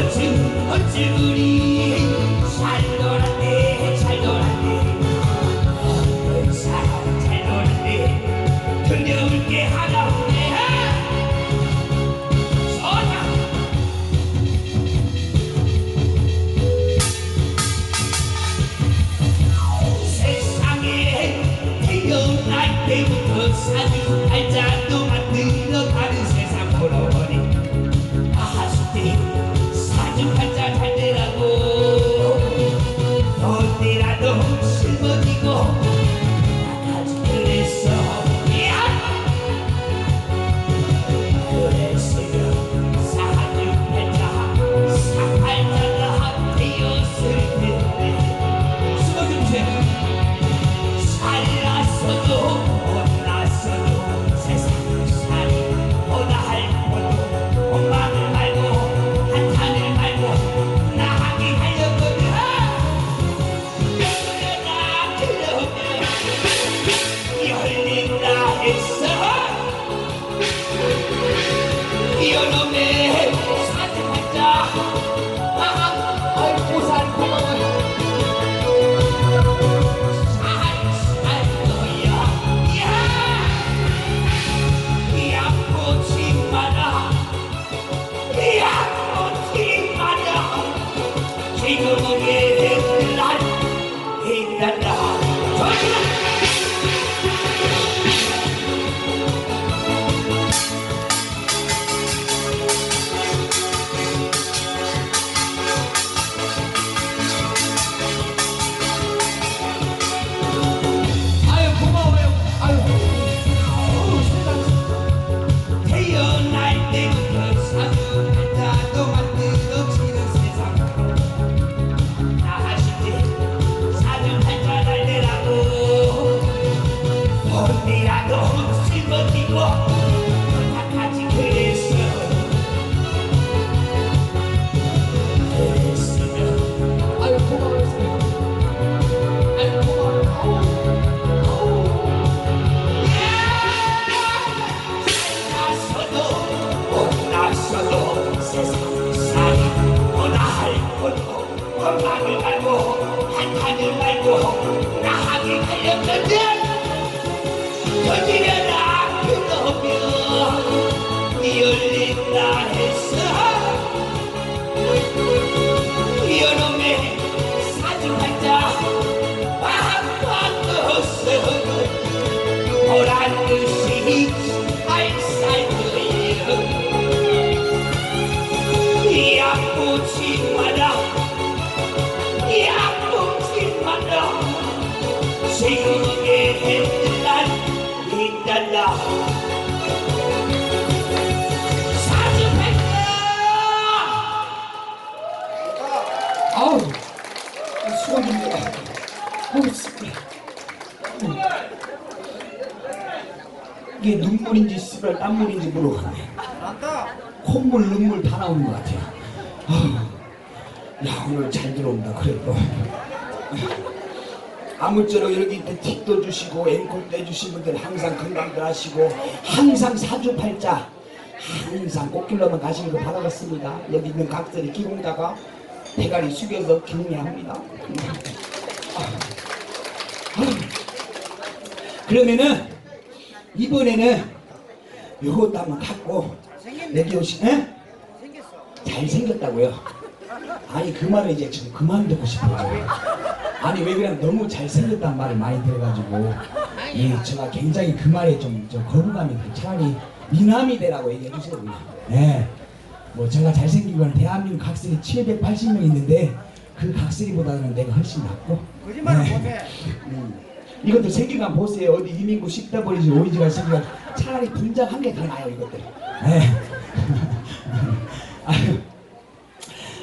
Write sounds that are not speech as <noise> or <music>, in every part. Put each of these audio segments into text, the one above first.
어찌 어 It's 그러면 씨발 땀물인지 모르겠네. 콧물 눈물 다 나오는 것 같아요. 야 오늘 잘 들어온다 그래도. 아무쪼록 여기 있는 팁도 주시고 앵콜 떼주신 분들 항상 건강들 하시고 항상 사주팔자 항상 꽃길로만 가시는 거 바라겠습니다. 여기 있는 각들이 기공다가 대가리 숙여서 경례합니다. 그러면은 이번에는 요것도 한번 갖고 내기 오시, 에? 잘생겼다고요? 아니 그 말을 이제 좀 그만 듣고 싶어요. 아니 왜 그냥 너무 잘생겼다는 말을 많이 들어가지고 예, 제가 굉장히 그 말에 좀, 좀 거부감이 들어요. 차라리 미남이 되라고 얘기해 주세요. 예. 뭐 제가 잘생긴 건 대한민국 각설이 780명 있는데 그 각설이보다는 내가 훨씬 낫고 거짓말을 네. 못해. 음. 이것도 생기감 보세요. 어디 이민구 십다버리지 오이지가 생기가 차라리 분장 한개더 나요 이것들. 네. <laughs>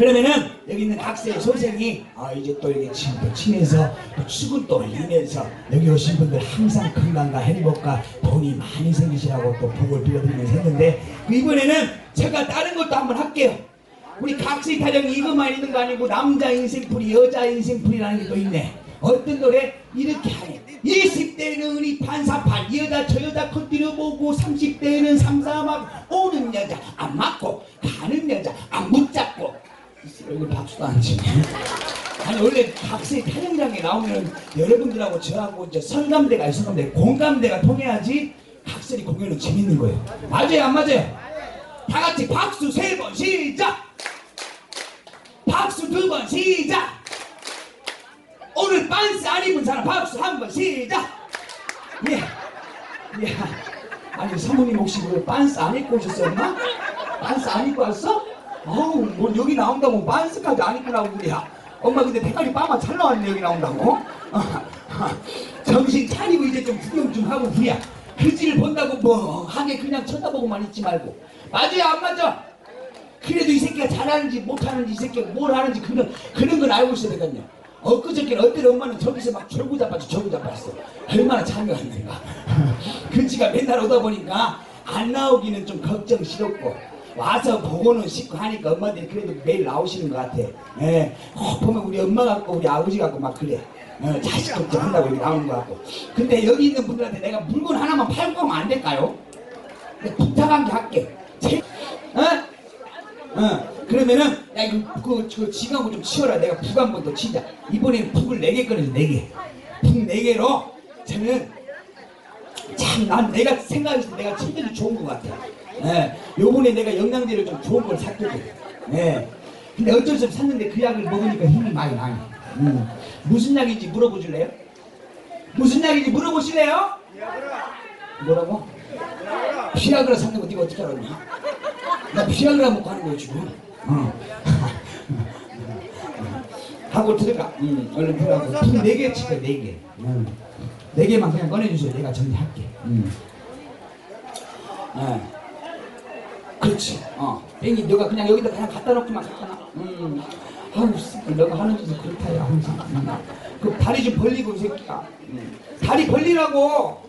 그러면은 여기 있는 학생 선생이 아 이제 또 이렇게 친또 치면서 또 축을 또 올리면서 여기 오신 분들 항상 건강과 행복과 돈이 많이 생기시라고 또 복을 빌어드리면서 했는데 그 이번에는 제가 다른 것도 한번 할게요. 우리 각시 타령이 이것만 있는 거 아니고 남자 인생풀이 여자 인생풀이라는 게 또 있네. 어떤 노래 이렇게 하네. 20대는 이 반사판 이 여자 저 여자 컨디를 보고 30대는 삼사막 오는 여자 안 맞고 가는 여자 안 붙잡고 박수도 안 치네. 아니 원래 각세 촬영장에 나오면 여러분들하고 저하고 이제 선감대가 있어 선감대 공감대가 통해야지 각설이 공연은 재밌는 거예요. 맞아요 안 맞아요? 다 같이 박수 세 번 시작. 박수 두 번 시작. 오늘 반스 안 입은 사람 박수 한 번 시작. 예. 예. 아니 사모님 혹시 그 반스 안 입고 오셨었나? 반스 안 입고 왔어? 어우 뭐 여기 나온다고 반스까지 안 입고 나오는 거야. 엄마 근데 대가리 빠마 잘 나왔네 여기 나온다고. 정신 차리고 이제 좀 구경 좀 하고 그래. 그지를 본다고 뭐 하게 그냥 쳐다보고만 있지 말고. 맞아요 안 맞아? 그래도 이 새끼가 잘하는지 못하는지 이 새끼가 뭘 하는지 그런 그런 건 알고 있어야 되거든요. 엊그저께는 어떤 엄마는 저기서 막 졸고 자빠져 졸고 자빠졌어. 얼마나 참여했는가. <laughs> 그 지가 맨날 오다 보니까 안 나오기는 좀 걱정스럽고 와서 보고는 싶고 하니까 엄마들이 그래도 매일 나오시는 것 같아. 예. 어, 보면 우리 엄마 같고 우리 아버지 같고 막 그래. 어, 자식 걱정한다고 이렇게 나오는 것 같고. 근데 여기 있는 분들한테 내가 물건 하나만 팔고 가면 안 될까요? 내가 부탁한 게 할게. 제, 어? 어, 그러면은, 야, 이거, 그, 그, 지갑을 좀 치워라. 내가 북 한 번 더 치자. 이번엔 북을 네 개 꺼내줘, 네 개. 북 네 개로, 저는, 참, 난 내가 때 내가 체질이 좋은 것 같아. 예, 요번에 내가 영양제를 좀 좋은 걸 샀거든. 예. 근데 어쩔 수 없이 샀는데 그 약을 먹으니까 힘이 많이 나네. 음. 무슨 약인지 물어보실래요? 무슨 약인지 물어보실래요? 뭐라고? 피아그라 샀는 거 네가 어떻게 알았냐? 나 피아그라 먹고 하는 거야 지금. 어. <laughs> 하고 들어가. 응, 얼른 들어가고. 네개 치자 네 개. 응. 네 개만 그냥 꺼내주세요. 내가 정리할게. 응. 예. 그렇지. 어. 뺑이 너가 그냥 여기다 그냥 갖다 놓기만 갖다 놔. 음. 새끼, 너가 하는 짓은 그렇다 야 항상. 음. 그 다리 좀 벌리고 이 새끼야. 음. 다리 벌리라고.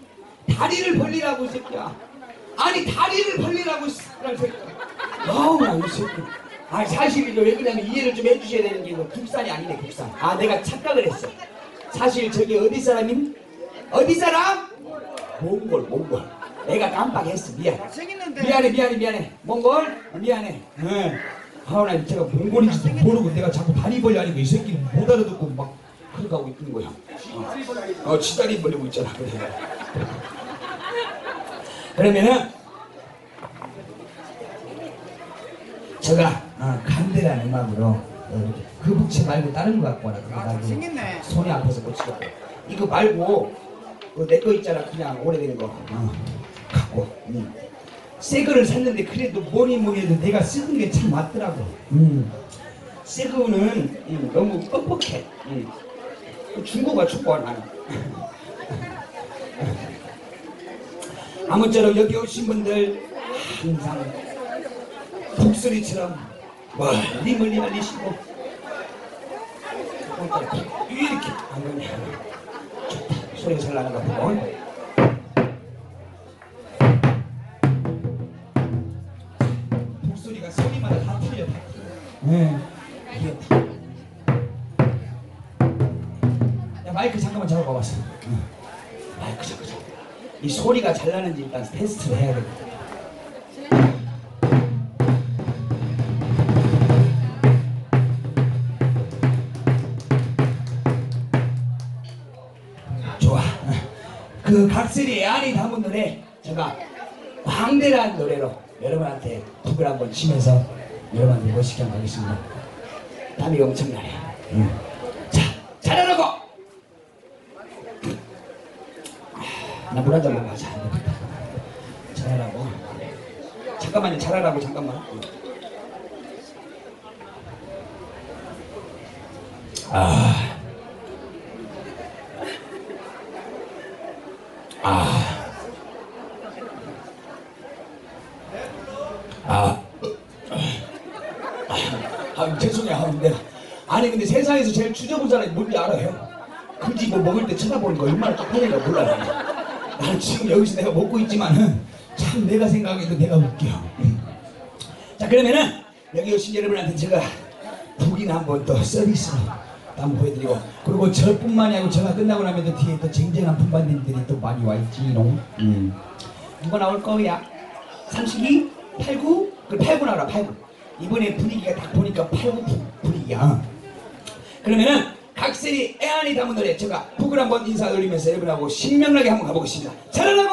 다리를 벌리라고 이 새끼야. 아니 다리를 벌리라고. 아우 나이 새끼. 아 사실 이거 왜 그러냐면 이해를 좀 해주셔야 되는 게 이거 국산이 아니네 국산. 아 내가 착각을 했어. 사실 저기 어디 사람임? 어디 사람? 몽골 몽골. 내가 깜빡했어 미안. 미안해 미안해 미안해. 몽골 어, 미안해. 네. 아우 나 제가 몽골인지도 모르고 내가 자꾸 다리 벌려 하니까 이 새끼 못 알아듣고 막 하고 있는 거야. 어, 어 지다리 벌리고 있잖아. 그래. 그러면은 제가 어, 간대라는 음악으로 어, 그 북치 말고 다른 거 갖고 와라 그거 말고 생겼네. 손이 아파서 못 치겠고 이거 말고 그내거 있잖아 그냥 오래된 거 어, 갖고 음. 새 거를 샀는데 그래도 뭐니 뭐니 해도 내가 쓰는 게 참 맞더라고 음. 새 거는 음, 너무 뻑뻑해 음. 그 중고가 좋고 나는 아무쪼록 여기 오신 분들 항상 북소리처럼 멀리 멀리 날리시고 이렇게 안 그러냐 좋다. 소리가 잘 나는 것 같고 북소리가 소리마다 다 틀려 네. 야 마이크 잠깐만 잡아봐 봤어 이 소리가 잘 나는지 일단 테스트를 해야 되거든 좋아. 그 각설이 애안이 담은 노래 제가 광대라는 노래로 여러분한테 북을 한번 치면서 여러분한테 멋있게 한번 하겠습니다. 땀이 엄청나네. 응. 자, 잘하라고! 나 물 한잔 먹고 가자. 잘하라고. 잠깐만요, 잘하라고, 잠깐만. 아. 아. 아. 아, 죄송해요. 아, 근데 아니 근데 세상에서 제일 주저본 사람이 뭔지 알아요? 그지 뭐 먹을 때 쳐다보는 거 얼마나 쪽팔린가 몰라요. 난 지금 여기서 내가 먹고 있지만은 참 내가 생각해도 내가 웃겨. 자 그러면은 여기 오신 여러분한테 제가 북이나 한번 또 서비스로 한번 보여드리고 그리고 저뿐만이 아니고 제가 끝나고 나면 또 뒤에 또 쟁쟁한 품반님들이 또 많이 와 있지롱. 음. 누가 나올 거야? 삼식이 89? 그 89 나와라 89 이번에 분위기가 딱 보니까 89 분- 분위기야 그러면은 각설이 애안이 담은 노래 제가 북을 한번 인사 올리면서 여러분하고 신명나게 한번 가보겠습니다. 잘하라고!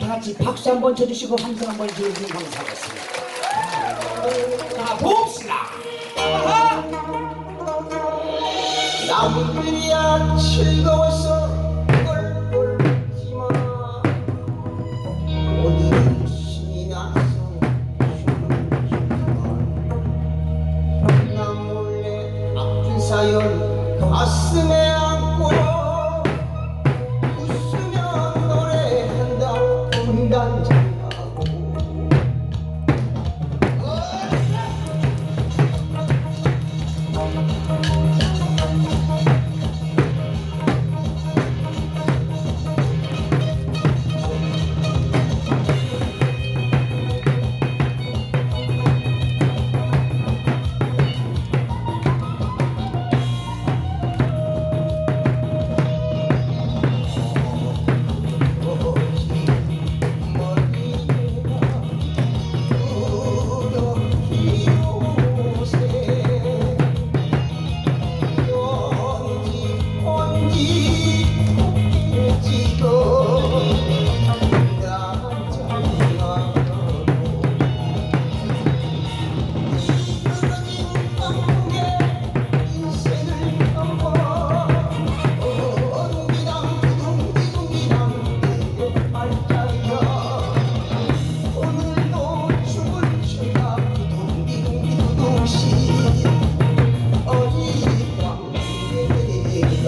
다 같이 박수 한번 쳐주시고 함성 한번 쳐주시면 감사하겠습니다. 자, 봅시다. 아하! 나무들이야 즐거워서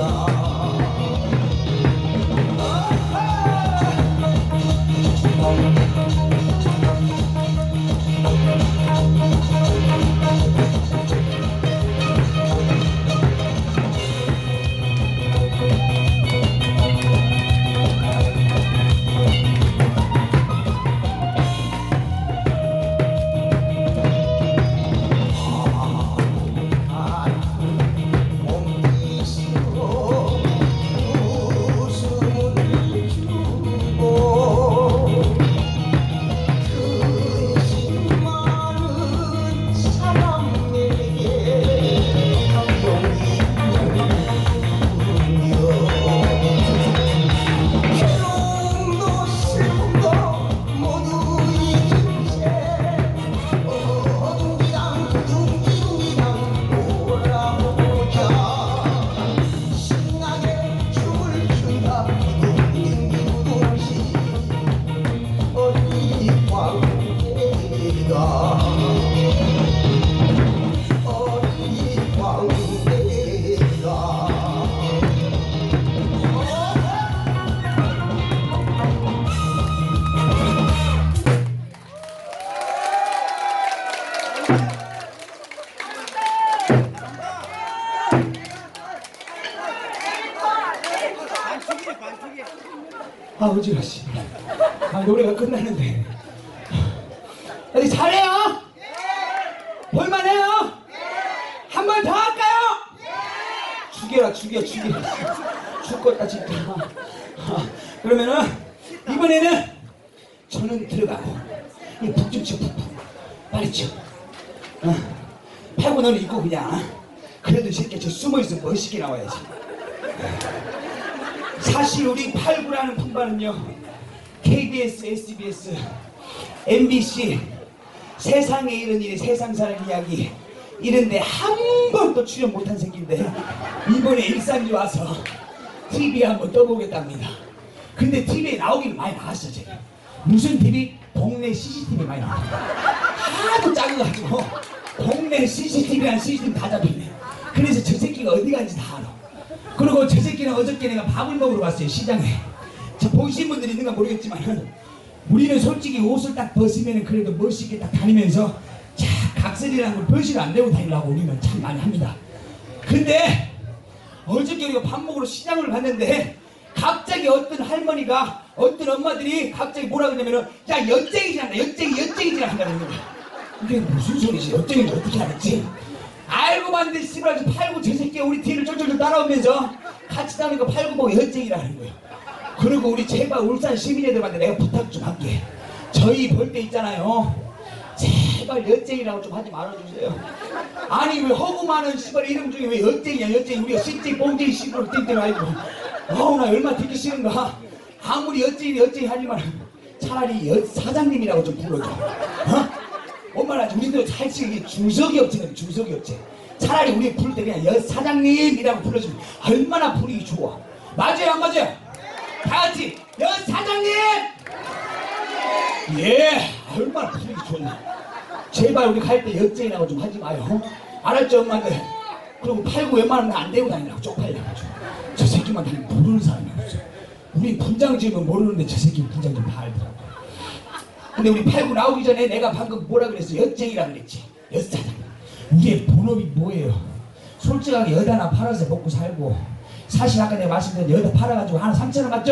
광 아 어지러시. 아 노래가 끝나는데. 어디 잘해요? 볼만해요? 한 번 더 할까요? 죽여라 죽여 죽여. 죽겠다 진짜. 아, 그러면은 이번에는 저는 들어가고 이 북좀 쳐 북북 빨리 쳐. 어. 팔고 너는 입고 그냥. 그래도 이 새끼 저 숨어있어 멋있게 나와야지. 사실 우리 8구라는 품바는요 KBS, SBS, MBC 세상에 이런 일이 세상 사는 이야기 이런데 한 번도 출연 못한 새끼인데 이번에 일산이 와서 TV에 한번 떠보겠답니다. 근데 TV에 나오긴 많이 나왔어 제가. 무슨 TV? 동네 CCTV 많이 나와. 하도 작아가지고 동네 CCTV랑 CCTV 다 잡히네. 그래서 저 새끼가 어디 간지 다 알아 그리고 저 새끼는 어저께 내가 밥을 먹으러 갔어요 시장에. 저 보신 분들이 있는가 모르겠지만 우리는 솔직히 옷을 딱 벗으면 그래도 멋있게 딱 다니면서 자 각설이라는 걸 벗이를 안 내고 다니려고 우리는 참 많이 합니다. 근데 어저께 우리가 밥 먹으러 시장을 갔는데 갑자기 어떤 할머니가 어떤 엄마들이 갑자기 뭐라 그러냐면은 야 연쟁이 지난다 연쟁이 연쟁이 지난다는 거야. 이게 무슨 소리지? 연쟁인지 어떻게 알았지 알고 봤는데 씨발 팔고 저 새끼 우리 뒤를 쫄쫄쫄 따라오면서 같이 다니는 거 팔고 보고 연쟁이라는 거야 그리고 우리 제발 울산 시민애들한테 내가 부탁 좀 할게. 저희 볼 때 있잖아요. 제발 여쟁이라고 좀 하지 말아주세요. 아니 왜 허구 많은 씨발 이름 중에 왜 여쟁이야 여쟁이. 우리가 씨쟁이 뽕쟁이 씨발 땡땡 아니고. 아우 나 얼마나 듣기 싫은가? 아무리 여쟁이 여쟁이 하지만 차라리 여 사장님이라고 좀 불러줘. 어? 엄마나 우리도 살찌게 주석이 없지 주석이 없지 차라리 우리 부를 때 그냥 여 사장님이라고 불러주면 얼마나 분위기 좋아. 맞아요 안 맞아요? 다 같이 여 사장님! 예 얼마나 분위기 좋나 제발 우리 갈 때 역쟁이라고 좀 하지 마요. 알았죠 엄마들 그리고 팔고 웬만하면 안 대고 다니라고 쪽팔려가지고. 저 새끼만 다 모르는 사람이 없어. 우리 분장 지으면 모르는데 저 새끼는 분장 좀 다 알더라고 근데 우리 팔고 나오기 전에 내가 방금 뭐라 그랬어? 역쟁이라 그랬지. 여사장 우리의 본업이 뭐예요? 솔직하게 여자 하나 팔아서 먹고 살고 사실 아까 내가 말씀드린 여자 팔아가지고 하나 3천원 맞죠?